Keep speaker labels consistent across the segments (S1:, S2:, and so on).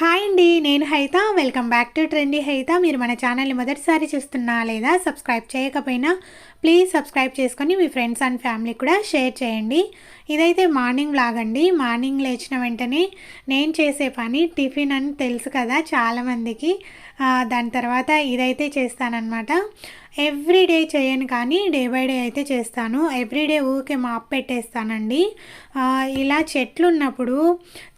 S1: 5 hi అండి నేను Haitha. Welcome back to trendy Haitha. మీరు మన ఛానల్ని మొదటిసారి చూస్తున్నా లేదా సబ్స్క్రైబ్ చేయకపోయినా ప్లీజ్ సబ్స్క్రైబ్ చేసుకొని మీ ఫ్రెండ్స్ అండ్ ఫ్యామిలీ కూడా షేర్ చేయండి. ఇదైతే మార్నింగ్ వ్లాగ్ అండి. మార్నింగ్ లేచిన వెంటనే నేను చేసే పని టిఫిన్ అని తెలుసు కదా చాలామందికి. దాని తర్వాత ఇదైతే చేస్తానన్నమాట. ఎవ్రీ డే చేయను కానీ డే బై డే అయితే చేస్తాను. ఎవ్రీ డే ఊరికే మాప్ పెట్టేస్తానండి. ఇలా చెట్లు ఉన్నప్పుడు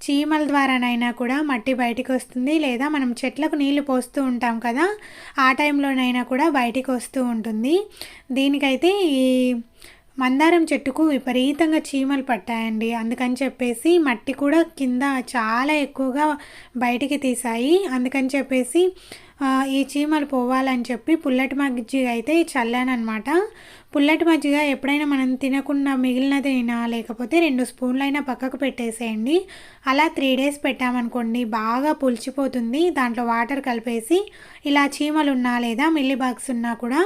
S1: చీమల ద్వారానైనా కూడా మట్టి బయటికి వస్తుంది లేదా మనం చెట్లకు నీళ్ళు పోస్తూ ఉంటాం కదా ఆ టైంలోనైనా కూడా బయటికి వస్తూ ఉంటుంది. దీనికైతే ఈ మందారం చెట్టుకు విపరీతంగా చీమలు పట్టాయండి. అందుకని చెప్పేసి మట్టి కూడా కింద చాలా ఎక్కువగా బయటికి తీసాయి అందుకని చెప్పేసి ఈ చీమలు పోవాలని చెప్పి పుల్లటి మజ్జిగ అయితే చల్లానమాట పుల్లటి మజ్జిగ ఎప్పుడైనా మనం తినకుండా మిగిలినదైనా లేకపోతే రెండు స్పూన్లైనా పక్కకు పెట్టేసేయండి. అలా త్రీ డేస్ పెట్టామనుకోండి బాగా పులిచిపోతుంది. దాంట్లో వాటర్ కలిపేసి ఇలా చీమలు ఉన్నా లేదా మిల్లీ బాక్స్ ఉన్నా కూడా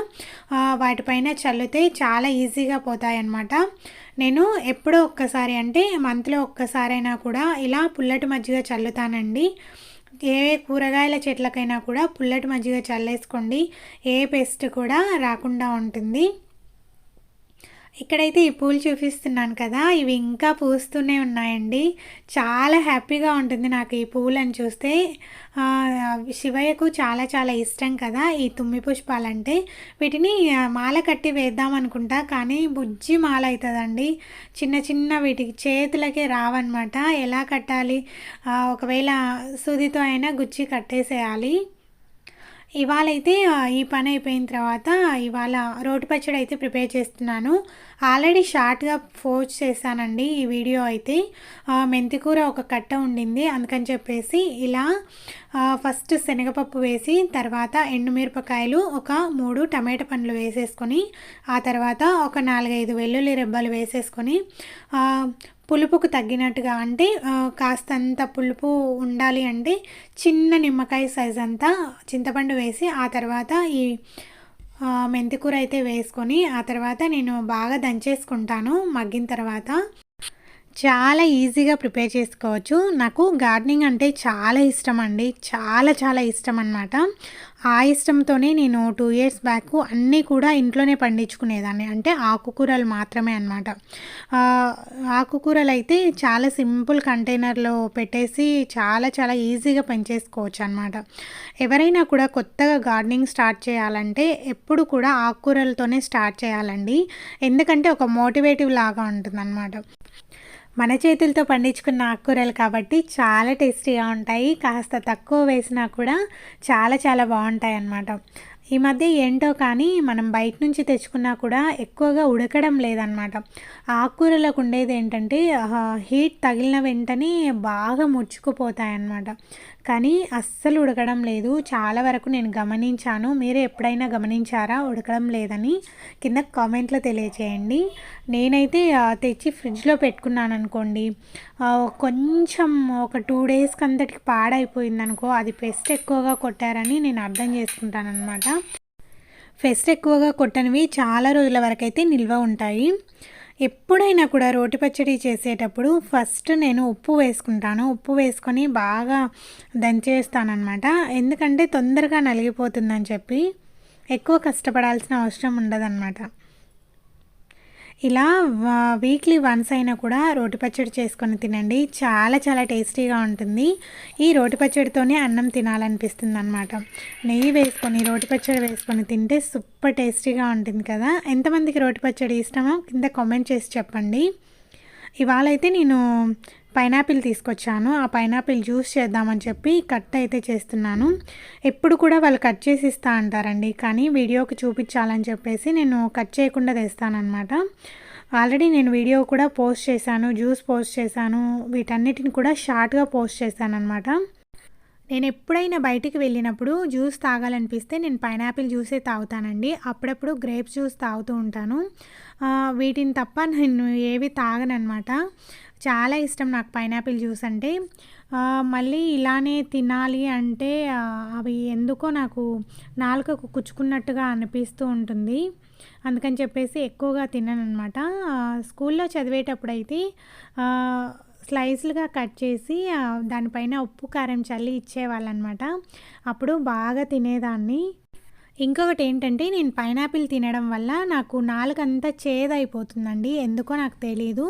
S1: వాటిపైన చల్లితే చాలా ఈజీగా పోతాయన్నమాట. నేను ఎప్పుడో ఒక్కసారి అంటే మంత్లో ఒక్కసారైనా కూడా ఇలా పుల్లటి మజ్జిగ చల్లుతానండి. ఏ కూరగాయల చెట్లకైనా కూడా పుల్లటి మజ్జిగ చల్లేసుకోండి. ఏ పెస్ట్ కూడా రాకుండా ఉంటుంది. ఇక్కడైతే ఈ పూలు చూపిస్తున్నాను కదా ఇవి ఇంకా పూస్తూనే ఉన్నాయండి. చాలా హ్యాపీగా ఉంటుంది నాకు ఈ పూలను చూస్తే. శివయ్యకు చాలా చాలా ఇష్టం కదా ఈ తుమ్మి పుష్పాలంటే. వీటిని మాల కట్టి వేద్దాం అనుకుంటా కానీ బుజ్జి మాల అవుతుందండి చిన్న చిన్న వీటికి చేతులకే రావన్నమాట. ఎలా కట్టాలి? ఒకవేళ సూదితో అయినా గుచ్చి కట్టేసేయాలి. ఇవాళ అయితే ఈ పని అయిపోయిన తర్వాత ఇవాళ రోటి పచ్చడి అయితే ప్రిపేర్ చేస్తున్నాను. ఆల్రెడీ షార్ట్గా పోస్ట్ చేశానండి ఈ వీడియో అయితే. మెంతికూర ఒక కట్ట ఉండింది. అందుకని చెప్పేసి ఇలా ఫస్ట్ శనగపప్పు వేసి తర్వాత ఎండుమిరపకాయలు ఒక మూడు టమాటా పండ్లు వేసేసుకొని ఆ తర్వాత ఒక నాలుగైదు వెల్లుల్లి రెబ్బలు వేసేసుకొని పులుపుకు తగ్గినట్టుగా అంటే కాస్తంత పులుపు ఉండాలి అంటే చిన్న నిమ్మకాయ సైజ్ అంతా చింతపండు వేసి ఆ తర్వాత ఈ మెంతికూర అయితే వేసుకొని ఆ తర్వాత నేను బాగా దంచేసుకుంటాను. మగ్గిన తర్వాత చాలా ఈజీగా ప్రిపేర్ చేసుకోవచ్చు. నాకు గార్డెనింగ్ అంటే చాలా ఇష్టం అండి చాలా చాలా ఇష్టం అనమాట ఆ ఇష్టంతోనే నేను టూ ఇయర్స్ బ్యాక్ అన్నీ కూడా ఇంట్లోనే పండించుకునేదాన్ని. అంటే ఆకుకూరలు మాత్రమే అనమాట ఆకుకూరలు అయితే చాలా సింపుల్ కంటైనర్లో పెట్టేసి చాలా చాలా ఈజీగా పెంచేసుకోవచ్చు అనమాట ఎవరైనా కూడా కొత్తగా గార్డెనింగ్ స్టార్ట్ చేయాలంటే ఎప్పుడు కూడా ఆకుకూరలతోనే స్టార్ట్ చేయాలండి. ఎందుకంటే ఒక మోటివేటివ్ లాగా ఉంటుందన్నమాట. మన చేతులతో పండించుకున్న ఆకుకూరలు కాబట్టి చాలా టేస్టీగా ఉంటాయి. కాస్త తక్కువ వేసినా కూడా చాలా చాలా బాగుంటాయి అన్నమాట ఈ మధ్య ఏంటో కానీ మనం బయట నుంచి తెచ్చుకున్నా కూడా ఎక్కువగా ఉడకడం లేదనమాట ఆకుకూరలకు ఉండేది ఏంటంటే హీట్ తగిలిన వెంటనే బాగా ముడుచుకుపోతాయి అన్నమాట కానీ అస్సలు ఉడకడం లేదు. చాలా వరకు నేను గమనించాను. మీరు ఎప్పుడైనా గమనించారా? ఉడకడం లేదని కింద కామెంట్లో తెలియచేయండి. నేనైతే తెచ్చి ఫ్రిడ్జ్లో పెట్టుకున్నాను అనుకోండి కొంచెం ఒక టూ డేస్కి అంతటికి పాడైపోయింది అనుకో అది పెస్ట్ ఎక్కువగా కొట్టారని నేను అర్థం చేసుకుంటాను అనమాట ఫెస్ట్ ఎక్కువగా కొట్టనివి చాలా రోజుల వరకు అయితే నిల్వ ఉంటాయి. ఎప్పుడైనా కూడా రోటి పచ్చడి చేసేటప్పుడు ఫస్ట్ నేను ఉప్పు వేసుకుంటాను. ఉప్పు వేసుకొని బాగా దంచేస్తానమాట ఎందుకంటే తొందరగా నలిగిపోతుందని చెప్పి ఎక్కువ కష్టపడాల్సిన అవసరం ఉండదన్నమాట. ఇలా వీక్లీ వన్స్ అయినా కూడా రోటి పచ్చడి చేసుకొని తినండి. చాలా చాలా టేస్టీగా ఉంటుంది. ఈ రోటి పచ్చడితోనే అన్నం తినాలనిపిస్తుంది అనమాట నెయ్యి వేసుకొని రోటి పచ్చడి వేసుకొని తింటే సూపర్ టేస్టీగా ఉంటుంది కదా. ఎంతమందికి రోటి పచ్చడి ఇష్టమో కింద కామెంట్ చేసి చెప్పండి. ఇవాళ అయితే నేను పైనాపిల్ తీసుకొచ్చాను. ఆ పైనాపిల్ జ్యూస్ చేద్దామని చెప్పి కట్ అయితే చేస్తున్నాను. ఎప్పుడు కూడా వాళ్ళు కట్ చేసి ఇస్తా అంటారండి. కానీ వీడియోకి చూపించాలని చెప్పేసి నేను కట్ చేయకుండా తెస్తానమాట ఆల్రెడీ నేను వీడియో కూడా పోస్ట్ చేశాను జ్యూస్ పోస్ట్ చేశాను. వీటన్నిటిని కూడా షార్ట్గా పోస్ట్ చేశాను అనమాట నేను ఎప్పుడైనా బయటికి వెళ్ళినప్పుడు జ్యూస్ తాగాలనిపిస్తే నేను పైనాపిల్ జ్యూసే తాగుతానండి. అప్పుడప్పుడు గ్రేప్స్ జ్యూస్ తాగుతూ ఉంటాను. వీటిని తప్ప నేను ఏవి తాగనమాట చాలా ఇష్టం నాకు పైనాపిల్ జ్యూస్ అంటే. మళ్ళీ ఇలానే తినాలి అంటే అవి ఎందుకో నాకు నాలుకకు కుచ్చుకున్నట్టుగా అనిపిస్తూ ఉంటుంది. అందుకని చెప్పేసి ఎక్కువగా తినను అనమాట స్కూల్లో చదివేటప్పుడు అయితే స్లైస్లుగా కట్ చేసి దానిపైన ఉప్పు కారం చల్లి ఇచ్చేవాళ్ళనమాట. అప్పుడు బాగా తినేదాన్ని. ఇంకొకటి ఏంటంటే నేను పైనాపిల్ తినడం వల్ల నాకు నాలుగంతా చేదైపోతుందండి. ఎందుకో నాకు తెలీదు.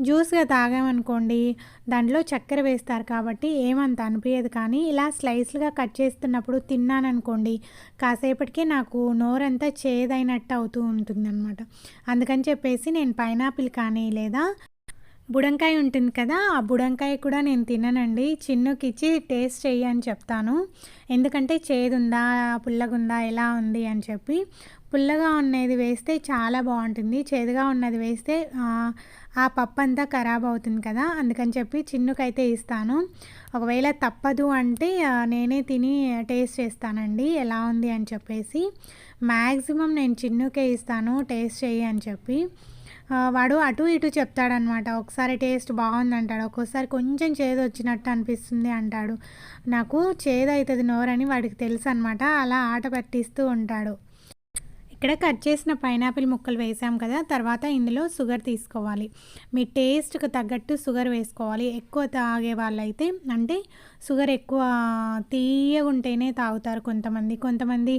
S1: జ్యూస్గా తాగామనుకోండి దాంట్లో చక్కెర వేస్తారు కాబట్టి ఏమంత అనిపించదు కానీ ఇలా స్లైస్లుగా కట్ చేస్తున్నప్పుడు తిన్నాననుకోండి కాసేపటికి నాకు నోరంతా చేదైనట్టు అవుతూ ఉంటుంది అనమాట అందుకని చెప్పేసి నేను పైనాపిల్ కానీ లేదా బుడంకాయ ఉంటుంది కదా ఆ బుడంకాయ కూడా నేను తిననండి. చిన్నుకిచ్చి టేస్ట్ చెయ్యి అని చెప్తాను. ఎందుకంటే చేదుందా పుల్లగుందా ఎలా ఉంది అని చెప్పి. పుల్లగా ఉన్నది వేస్తే చాలా బాగుంటుంది. చేదుగా ఉన్నది వేస్తే ఆ పప్పు అంతా ఖరాబ్ అవుతుంది కదా అందుకని చెప్పి చిన్నుకైతే ఇస్తాను. ఒకవేళ తప్పదు అంటే నేనే తిని టేస్ట్ చేస్తానండి. ఎలా ఉంది అని చెప్పేసి. మ్యాక్సిమం నేను చిన్నుకే ఇస్తాను టేస్ట్ చెయ్యి అని చెప్పి. వాడు అటు ఇటు చెప్తాడనమాట. ఒకసారి టేస్ట్ బాగుంది అంటాడు ఒక్కోసారి కొంచెం చేదు వచ్చినట్టు అనిపిస్తుంది అంటాడు. నాకు చేదు అవుతుంది నోరని వాడికి తెలుసు అనమాట అలా ఆట పట్టిస్తూ ఉంటాడు. ఇక్కడ కట్ చేసిన పైనాపిల్ ముక్కలు వేసాం కదా తర్వాత ఇందులో షుగర్ తీసుకోవాలి. మీ టేస్ట్కి తగ్గట్టు షుగర్ వేసుకోవాలి. ఎక్కువ తాగే వాళ్ళైతే అంటే షుగర్ ఎక్కువ తీయగుంటేనే తాగుతారు కొంతమంది. కొంతమంది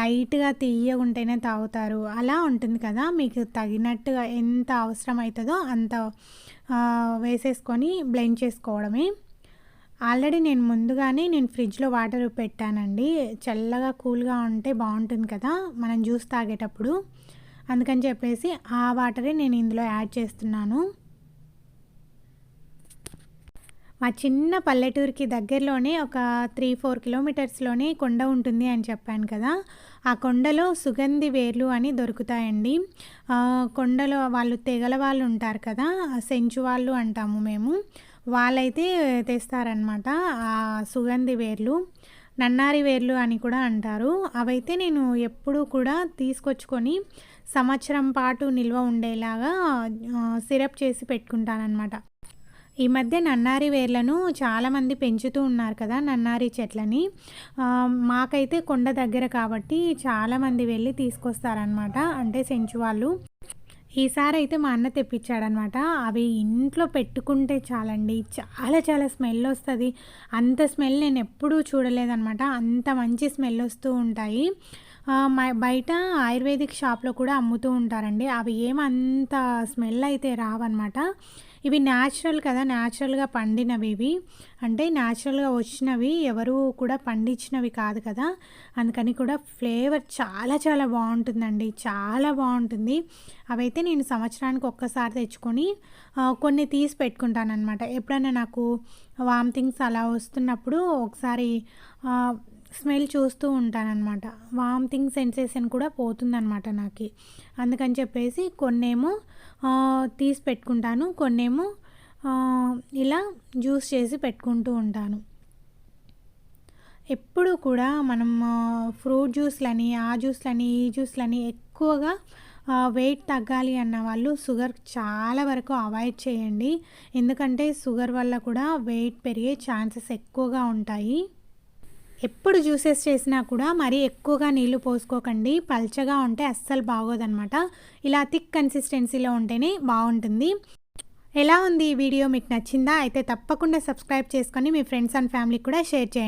S1: లైట్గా తీయగుంటేనే తాగుతారు. అలా ఉంటుంది కదా మీకు తగినట్టుగా ఎంత అవసరం అవుతుందో అంత వేసేసుకొని బ్లెండ్ చేసుకోవడమే ఆల్రెడీ నేను ముందుగానే నేను ఫ్రిడ్జ్లో వాటర్ పెట్టానండి. చల్లగా కూల్గా ఉంటే బాగుంటుంది కదా మనం జ్యూస్ తాగేటప్పుడు. అందుకని చెప్పేసి ఆ వాటరే నేను ఇందులో యాడ్ చేస్తున్నాను. మా చిన్న పల్లెటూరుకి దగ్గరలోనే ఒక త్రీ ఫోర్ కిలోమీటర్స్లోనే కొండ ఉంటుంది అని చెప్పాను కదా. ఆ కొండలో సుగంధి వేర్లు అని దొరుకుతాయండి. కొండలో వాళ్ళు తెగల వాళ్ళు ఉంటారు కదా సెంచు వాళ్ళు అంటాము మేము. వాళ్ళైతే తెస్తారనమాట ఆ సుగంధి వేర్లు నన్నారి వేర్లు అని కూడా అంటారు. అవైతే నేను ఎప్పుడూ కూడా తీసుకొచ్చుకొని సంవత్సరం పాటు నిల్వ ఉండేలాగా సిరప్ చేసి పెట్టుకుంటానమాట ఈ మధ్య నన్నారి వేర్లను చాలామంది పెంచుతూ ఉన్నారు కదా నన్నారి చెట్లని. మాకైతే కొండ దగ్గర కాబట్టి చాలామంది వెళ్ళి తీసుకొస్తారనమాట అంటే సెంచు వాళ్ళు ఈసారి అయితే మా అన్న తెప్పించాడనమాట. అవి ఇంట్లో పెట్టుకుంటే చాలండి. చాలా చాలా స్మెల్ వస్తుంది. అంత స్మెల్ నేను ఎప్పుడూ చూడలేదనమాట. అంత మంచి స్మెల్ వస్తూ ఉంటాయి. బయట ఆయుర్వేదిక్ షాప్లో కూడా అమ్ముతూ ఉంటారండి. అవి ఏమంత స్మెల్ అయితే రావన్నమాట. ఇవి న్యాచురల్ కదా న్యాచురల్గా పండినవి ఇవి. అంటే న్యాచురల్గా వచ్చినవి ఎవరు కూడా పండించినవి కాదు కదా. అందుకని కూడా ఫ్లేవర్ చాలా చాలా బాగుంటుందండి. చాలా బాగుంటుంది. అవైతే నేను సంవత్సరానికి ఒక్కసారి తెచ్చుకొని కొన్ని తీసి పెట్టుకుంటాను అనమాట ఎప్పుడైనా నాకు వామిటింగ్స్ అలా వస్తున్నప్పుడు ఒకసారి స్మెల్ చూస్తూ ఉంటానన్నమాట. వామిటింగ్ సెన్సేషన్ కూడా పోతుందన్నమాట నాకు. అందుకని చెప్పేసి కొన్నేమో తీసి పెట్టుకుంటాను. కొన్నేమో ఇలా జ్యూస్ చేసి పెట్టుకుంటూ ఉంటాను. ఎప్పుడు కూడా మనం ఫ్రూట్ జ్యూస్లని ఆ జ్యూస్లని ఈ జ్యూస్లని ఎక్కువగా వెయిట్ తగ్గాలి అన్న వాళ్ళు షుగర్ చాలా వరకు అవాయిడ్ చేయండి. ఎందుకంటే షుగర్ వల్ల కూడా వెయిట్ పెరిగే ఛాన్సెస్ ఎక్కువగా ఉంటాయి. ఎప్పుడు జ్యూసెస్ చేసినా కూడా మరీ ఎక్కువగా నీళ్ళు పోసుకోకండి. పల్చగా ఉంటే అస్సలు బాగోదనమాట ఇలా థిక్ కన్సిస్టెన్సీలో ఉంటేనే బాగుంటుంది. ఎలా ఉంది ఈ వీడియో? మీకు నచ్చిందా? అయితే తప్పకుండా సబ్స్క్రైబ్ చేసుకొని మీ ఫ్రెండ్స్ అండ్ ఫ్యామిలీకి కూడా షేర్ చేయండి.